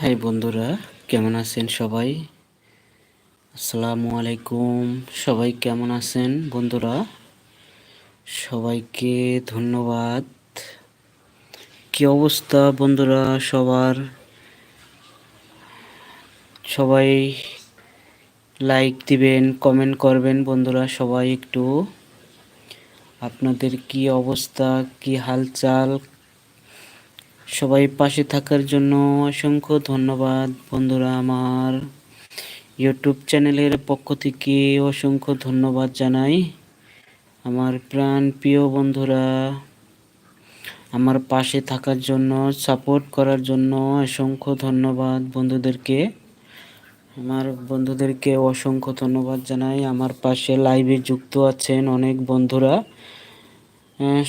High বন্ধুরা, কেমন আছেন সবাই? আসসালামু আলাইকুম। সবাই কেমন আছেন বন্ধুরা? সবাইকে ধন্যবাদ। কি অবস্থা বন্ধুরা সবার? সবাই লাইক দিবেন কমেন্ট করবেন বন্ধুরা সবাই একটু। আপনাদের কি অবস্থা? কি হালচাল? সবাই পাশে থাকার জন্য অসংখ্য ধন্যবাদ বন্ধুরা আমার। ইউটিউব চ্যানেলের পক্ষ থেকে অসংখ্য ধন্যবাদ জানাই। আমার প্রাণ প্রিয় বন্ধুরা, আমার পাশে থাকার জন্য সাপোর্ট করার জন্য অসংখ্য ধন্যবাদ বন্ধুদেরকে। আমার বন্ধুদেরকে অসংখ্য ধন্যবাদ জানাই। আমার পাশে লাইভে যুক্ত আছেন অনেক বন্ধুরা।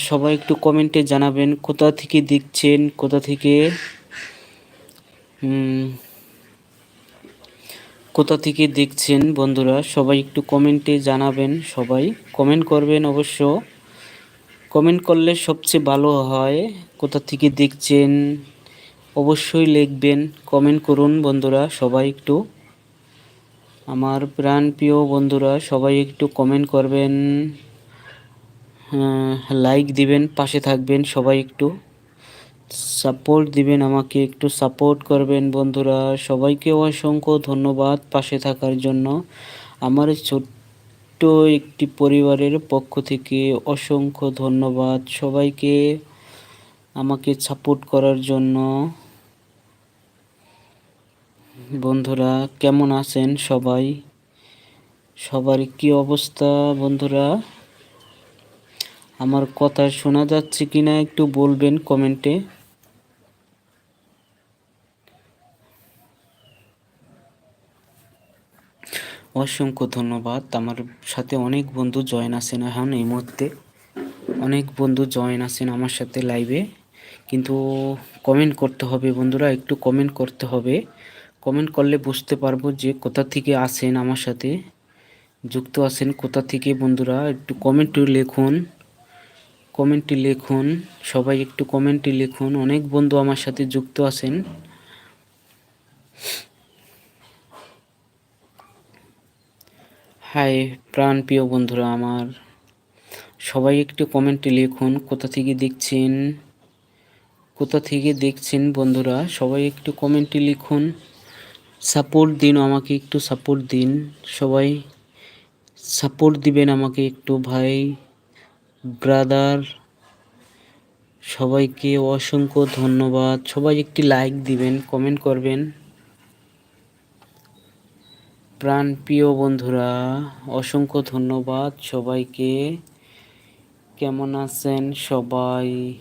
সবাই একটু কমেন্টে জানাবেন কোথা থেকে দেখছেন, কোথা থেকে কোথা থেকে দেখছেন বন্ধুরা, সবাই একটু কমেন্টে জানাবেন, সবাই কমেন্ট করবেন অবশ্য। কমেন্ট করলে সবচেয়ে ভালো হয় কোথা থেকে দেখছেন, অবশ্যই লিখবেন, কমেন্ট করুন বন্ধুরা, সবাই একটু। আমার প্রাণ প্রিয় বন্ধুরা, সবাই একটু কমেন্ট করবেন। লাইক দিবেন, পাশে থাকবেন, সবাই একটু সাপোর্ট দিবেন আমাকে, একটু সাপোর্ট করবেন বন্ধুরা। সবাইকে অসংখ্য ধন্যবাদ পাশে থাকার জন্য। আমার ছোট্ট একটি পরিবারের পক্ষ থেকে অসংখ্য ধন্যবাদ সবাইকে আমাকে সাপোর্ট করার জন্য। বন্ধুরা, কেমন আছেন সবাই? সবার কি অবস্থা বন্ধুরা? আমার কথা শোনা যাচ্ছে কিনা একটু বলবেন কমেন্টে। অসংখ্য ধন্যবাদ। আমার সাথে অনেক বন্ধু জয়েন আছেন এখন এই মুহূর্তে। অনেক বন্ধু জয়েন আছেন আমার সাথে লাইভে কিন্তু কমেন্ট করতে হবে বন্ধুরা, একটু কমেন্ট করতে হবে। কমেন্ট করলে বুঝতে পারব যে কোথা থেকে আসেন আমার সাথে। যুক্ত আছেন কোথা থেকে বন্ধুরা, একটু কমেন্ট লিখুন। কমেন্টে লিখুন, সবাই একটু কমেন্টে লিখুন। অনেক বন্ধু আমার সাথে যুক্ত আছেন। হাই, প্রাণ প্রিয় বন্ধুরা আমার, সবাই একটু কমেন্টে লিখুন, কোথা থেকে দেখছেন? কোথা থেকে দেখছেন বন্ধুরা? সবাই একটু কমেন্টে লিখুন। সাপোর্ট দিন, আমাকে একটু সাপোর্ট দিন। সবাই সাপোর্ট দিবেন আমাকে একটু, ভাই। ব্রাদার, সবাইকে অসংখ্য ধন্যবাদ। সবাই একটি লাইক দিবেন কমেন্ট করবেন। প্রাণ প্রিয় বন্ধুরা, অসংখ্য ধন্যবাদ সবাইকে। কেমন আছেন সবাই?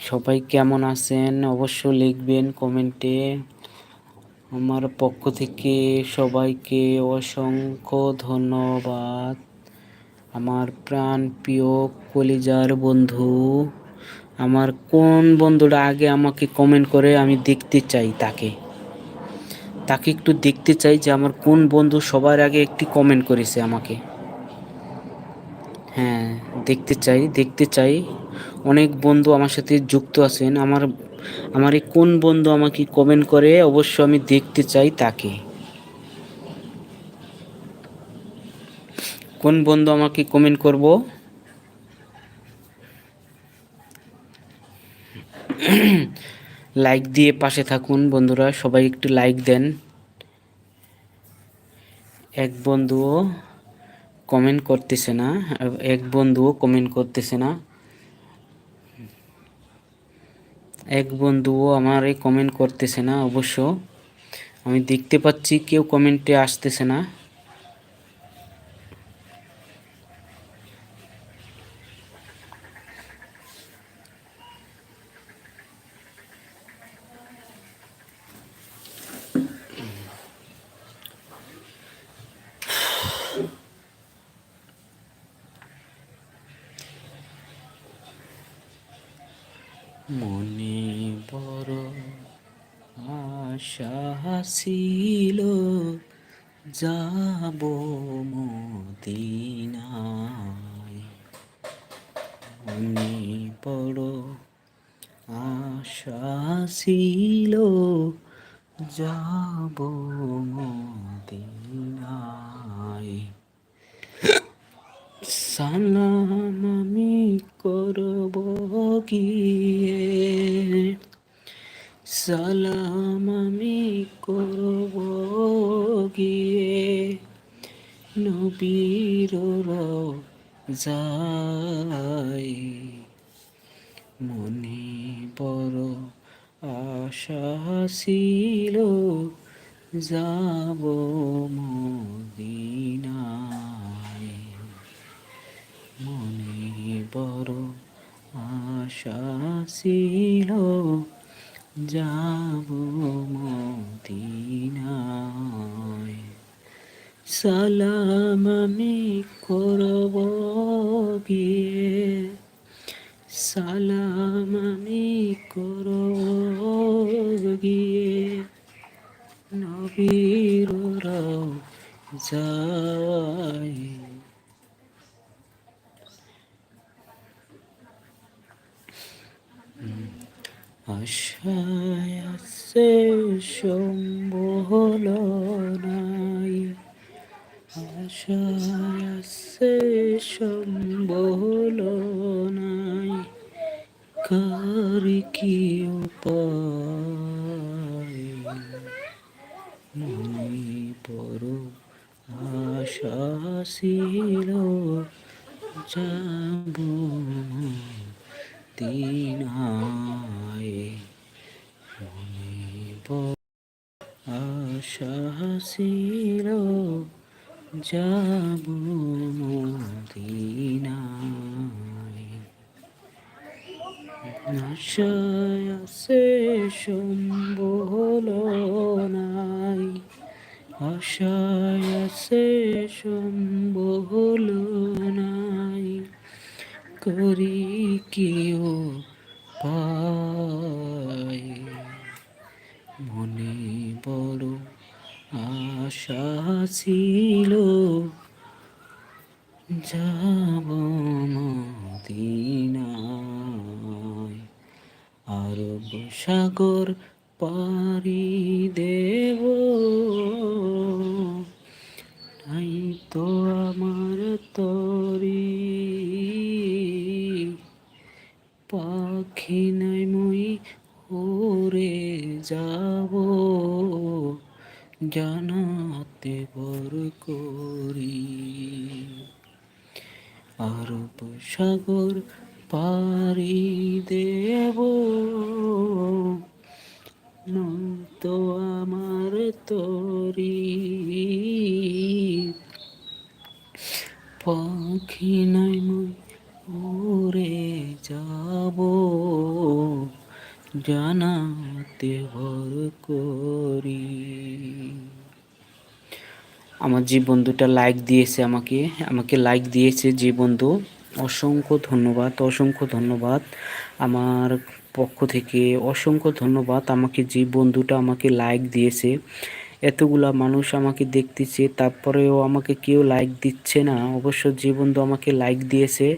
সবাই কেমন আছেন? অবশ্য লিখবেন কমেন্টে আমার পক্ষ থেকে সবাইকে অসংখ্য ধন্যবাদ। আমার প্রাণ প্রিয় কলিজার বন্ধু, আমার কোন বন্ধুটা আগে আমাকে কমেন্ট করে আমি দেখতে চাই তাকে? তাকে একটু দেখতে চাই যে আমার কোন বন্ধু সবার আগে একটি কমেন্ট করেছে আমাকে। হ্যাঁ দেখতে চাই দেখতে চাই। অনেক বন্ধু আমার সাথে যুক্ত আছেন। আমার আমার এই কোন বন্ধু আমাকে কমেন্ট করে অবশ্য আমি দেখতে চাই তাকে। কোন বন্ধু আমাকে কমেন্ট করব? লাইক দিয়ে পাশে থাকুন বন্ধুরা, সবাই একটু লাইক দেন। এক বন্ধুও কমেন্ট করতেছে না, এক বন্ধুও কমেন্ট করতেছে না। এক বন্ধুও আমার এই কমেন্ট করতেছে না অবশ্য। আমি দেখতে পাচ্ছি কেউ কমেন্টে আসতেছে না। মনে বড় আশা ছিল যাব মদিনায়। মনে বড় আশা ছিল যাব মদিনায়। সালাম আমি করব গিয়ে। সালাম আমি করব গিয়ে। নবীর যাই মনে বড় আশা ছিল, যাব মদিনায়। বড় আশা ছিল যাব মদিনায়। সালাম আমি করব গিয়ে। সালাম আমি করব গিয়ে। নবীর যাই আশায় আছে সম্বল নাই আশায় আছে সম্বল নাই কার কি উপায়? মনে বড় আশা ছিল যাব দিনায় বড় আশা ছিল যাব মদিনায়। আশায় আছে সম্বল নাই। আশায় আছে সম্বল নাই। করি কেউ পাই মনে বড় আশা ছিল, যাব মদিনায়। আরব সাগর পারি দেব, নাই তো আমার তরি মই উড়ে যাব। জানাতে বর করি। আর সাগর পারি দেব। তো আমার তরি। পাখি নাই মই উড়ে যাব জানাতে ভর করি। আমার যে বন্ধুটা লাইক দিয়েছে আমাকে আমাকে লাইক দিয়েছে যে বন্ধু, অসংখ্য ধন্যবাদ অসংখ্য ধন্যবাদ। আমার পক্ষ থেকে অসংখ্য ধন্যবাদ আমাকে যে বন্ধুটা আমাকে লাইক দিয়েছে। এতগুলা মানুষ আমাকে দেখতেছে, তারপরেও আমাকে কেউ লাইক দিচ্ছে না। অবশ্য যে বন্ধু আমাকে লাইক দিয়েছে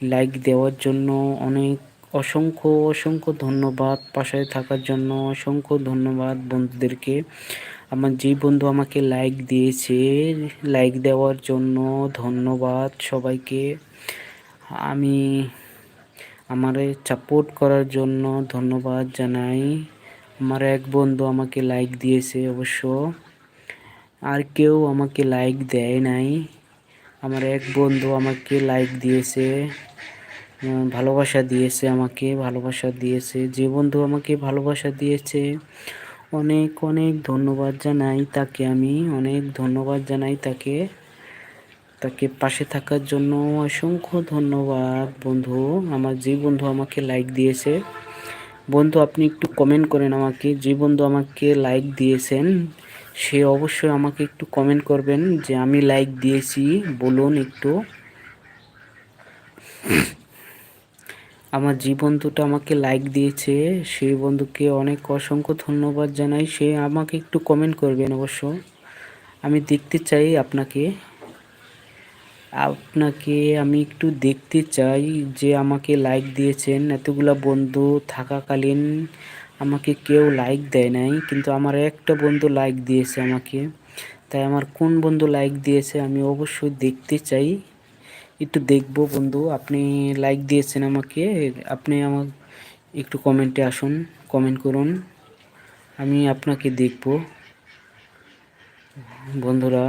লাইক দেওয়ার জন্য অনেক অসংখ্য অসংখ্য ধন্যবাদ পাশে থাকার জন্য। অসংখ্য ধন্যবাদ বন্ধুদেরকে। আমার যে বন্ধু আমাকে লাইক দিয়েছে লাইক দেওয়ার জন্য ধন্যবাদ সবাইকে। আমি আমারে সাপোর্ট করার জন্য ধন্যবাদ জানাই। আমার এক বন্ধু আমাকে লাইক দিয়েছে অবশ্য। আর কেউ আমাকে লাইক দেয় নাই। আমার এক বন্ধু আমাকে লাইক দিয়েছে ভালোবাসা দিয়েছে আমাকে, ভালোবাসা দিয়েছে। যে বন্ধু আমাকে ভালোবাসা দিয়েছে, অনেক অনেক ধন্যবাদ জানাই তাকে আমি, অনেক ধন্যবাদ জানাই তাকে। তাকে পাশে থাকার জন্য অসংখ্য ধন্যবাদ বন্ধু, আমার যে বন্ধু আমাকে লাইক দিয়েছে। বন্ধু, আপনি একটু কমেন্ট করেন আমাকে, যে বন্ধু আমাকে লাইক দিয়েছেন সে অবশ্যই আমাকে একটু কমেন্ট করবেন যে আমি লাইক দিয়েছি, বলুন একটু। আমার যে বন্ধুটা আমাকে লাইক দিয়েছে, সেই বন্ধুকে অনেক অসংখ্য ধন্যবাদ জানাই। সে আমাকে একটু কমেন্ট করবেন অবশ্য। আমি দেখতে চাই আপনাকে। আপনাকে আমি একটু দেখতে চাই যে আমাকে লাইক দিয়েছেন, এতগুলা বন্ধু থাকাকালীন আমাকে কেউ লাইক দেয় নাই, কিন্তু আমার একটা বন্ধু লাইক দিয়েছে আমাকে। তাই আমার কোন বন্ধু লাইক দিয়েছে আমি অবশ্যই দেখতে চাই। একটু দেখব বন্ধু, আপনি লাইক দিয়েছেন আমাকে, আপনি আমার একটু কমেন্টে আসুন কমেন্ট করুন, আমি আপনাকে দেখব। বন্ধুরা,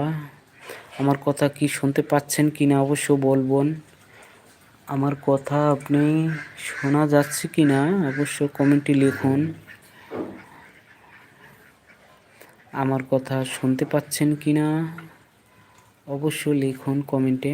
আমার কথা কি শুনতে পাচ্ছেন কি না অবশ্য বলবেন আমার কথা আপনি শোনা যাচ্ছে কি না? অবশ্য কমেন্টে লিখুন। আমার কথা শুনতে পাচ্ছেন কি না? অবশ্য লিখুন কমেন্টে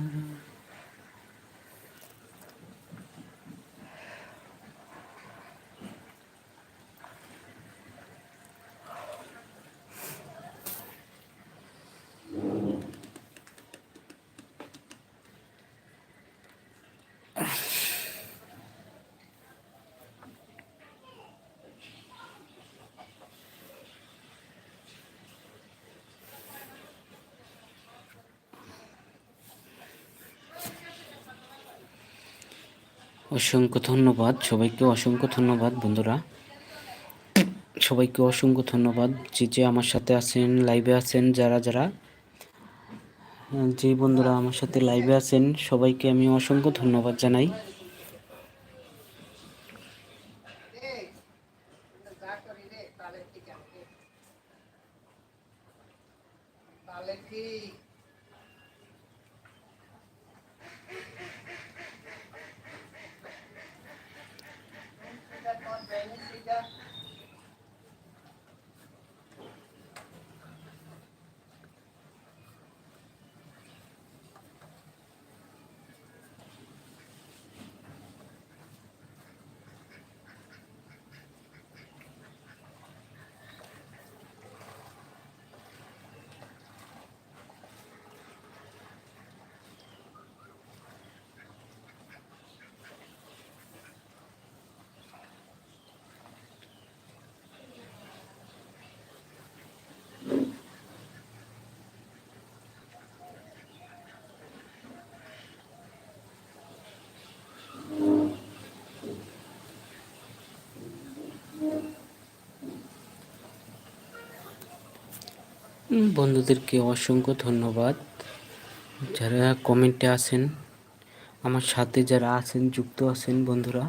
অসংখ্য ধন্যবাদ। সবাইকে অসংখ্য ধন্যবাদ, বন্ধুরা। সবাইকে অসংখ্য ধন্যবাদ। যে যে আমার সাথে আছেন লাইভে আছেন, যারা যারা যে বন্ধুরা আমার সাথে লাইভে আছেন, সবাইকে আমি অসংখ্য ধন্যবাদ জানাই। বন্ধুদেরকে অসংখ্য ধন্যবাদ। যারা কমেন্টে আছেন আমার সাথে যারা আছেন যুক্ত আছেন বন্ধুরা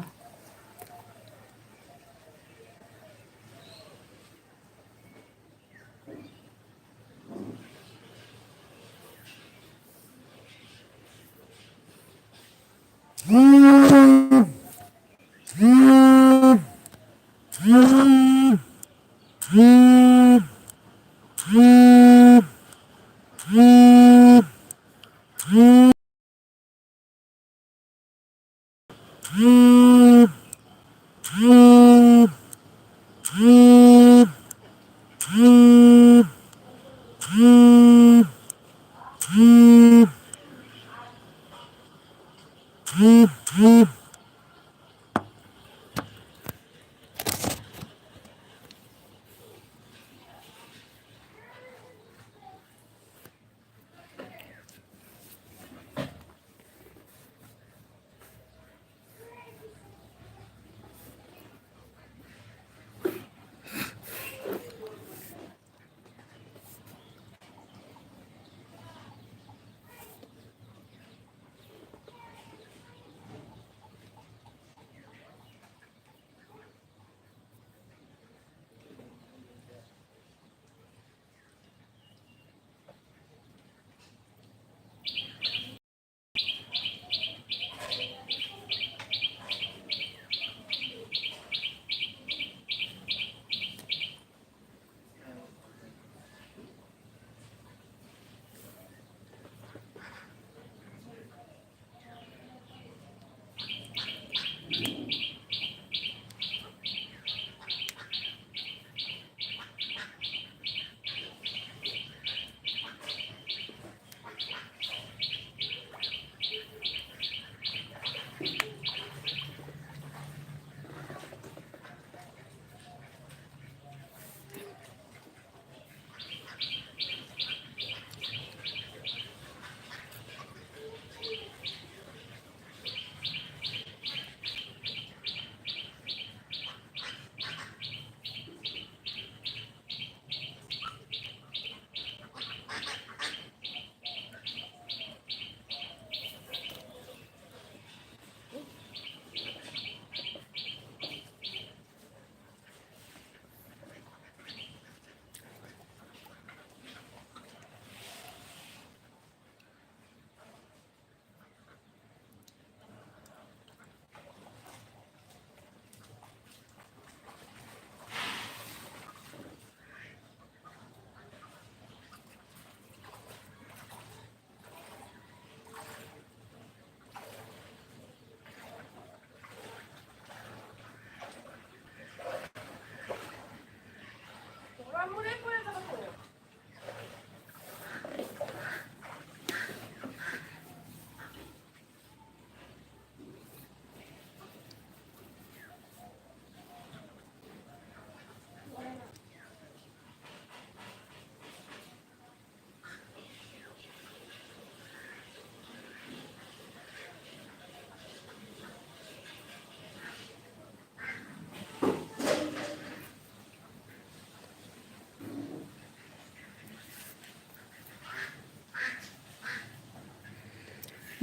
Mm.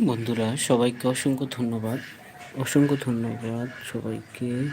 বন্ধুরা সবাইকে অসংখ্য ধন্যবাদ। অসংখ্য ধন্যবাদ সবাইকে।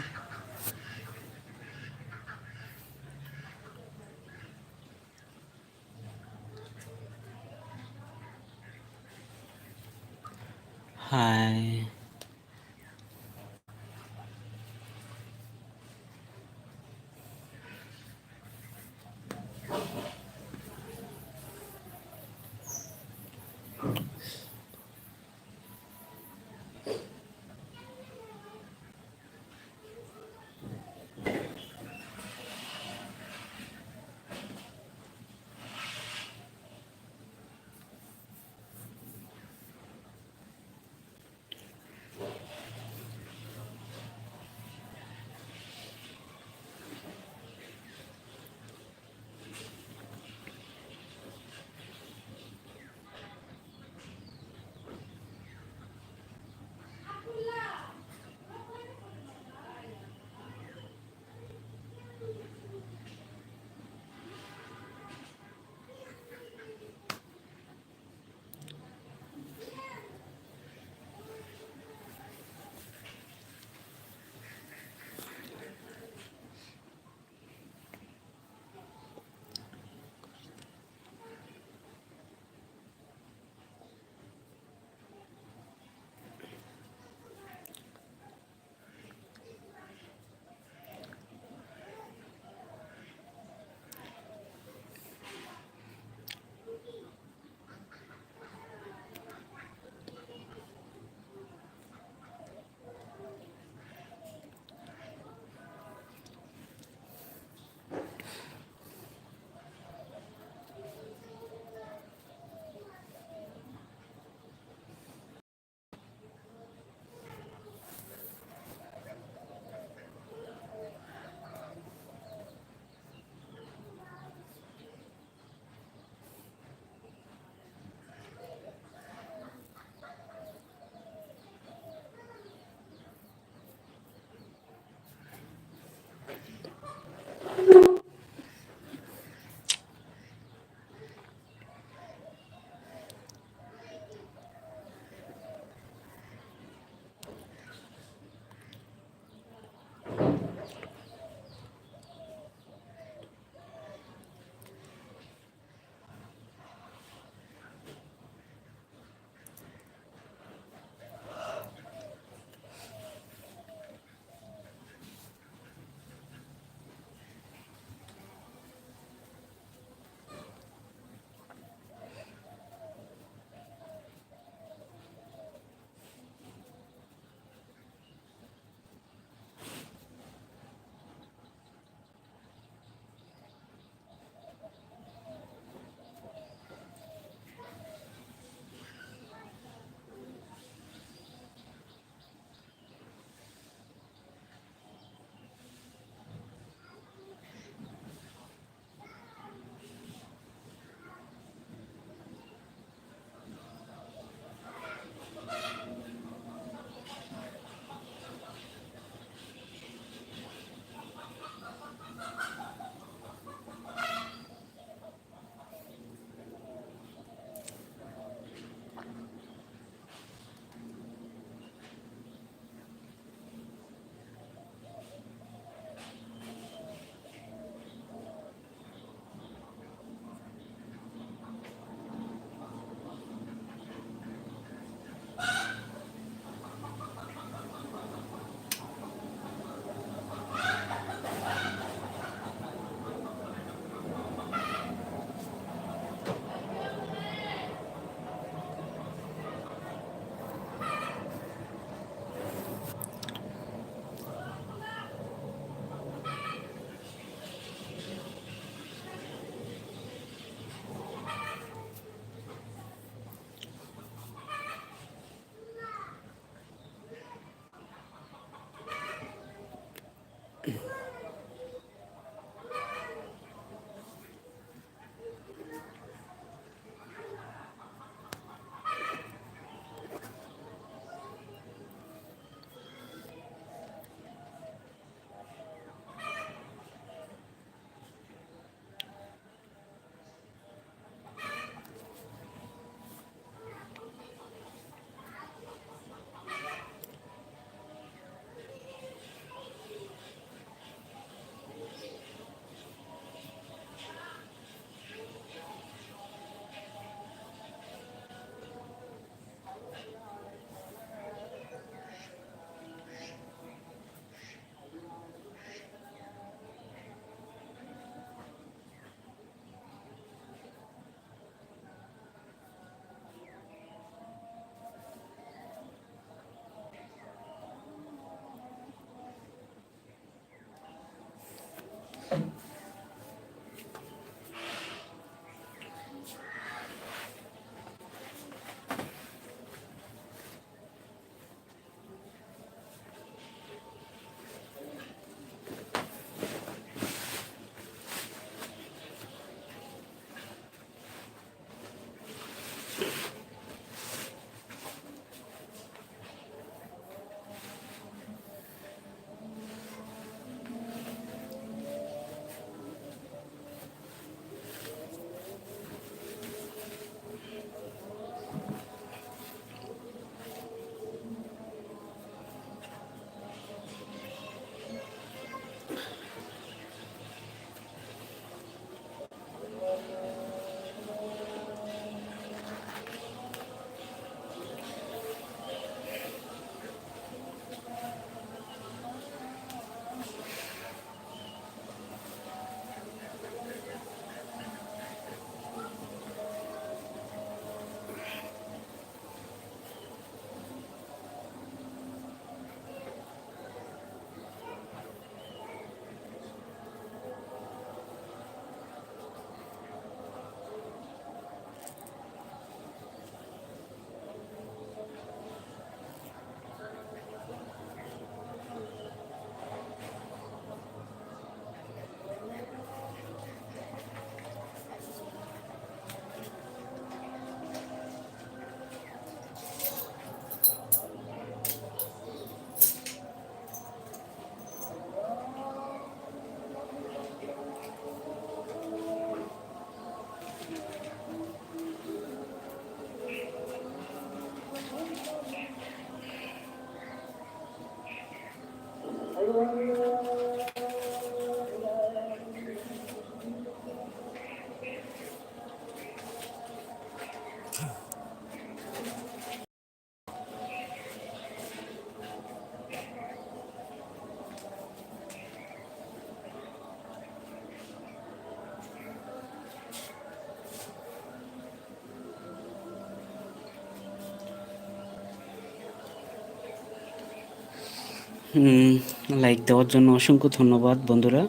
嗯。লাইক দেওয়ার জন্য অসংখ্য ধন্যবাদ, বন্ধুরা।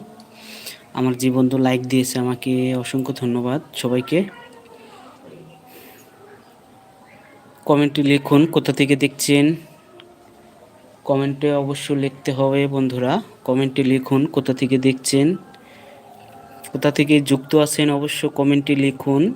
আমার যে বন্ধু লাইক দিয়েছে আমাকে, অসংখ্য ধন্যবাদ সবাইকে। কমেন্টে লিখুন কোথা থেকে দেখছেন। কমেন্টে অবশ্য লিখতে হবে, বন্ধুরা। কমেন্টে লিখুন কোথা থেকে দেখছেন। কোথা থেকে যুক্ত আছেন অবশ্য কমেন্টে লিখুন।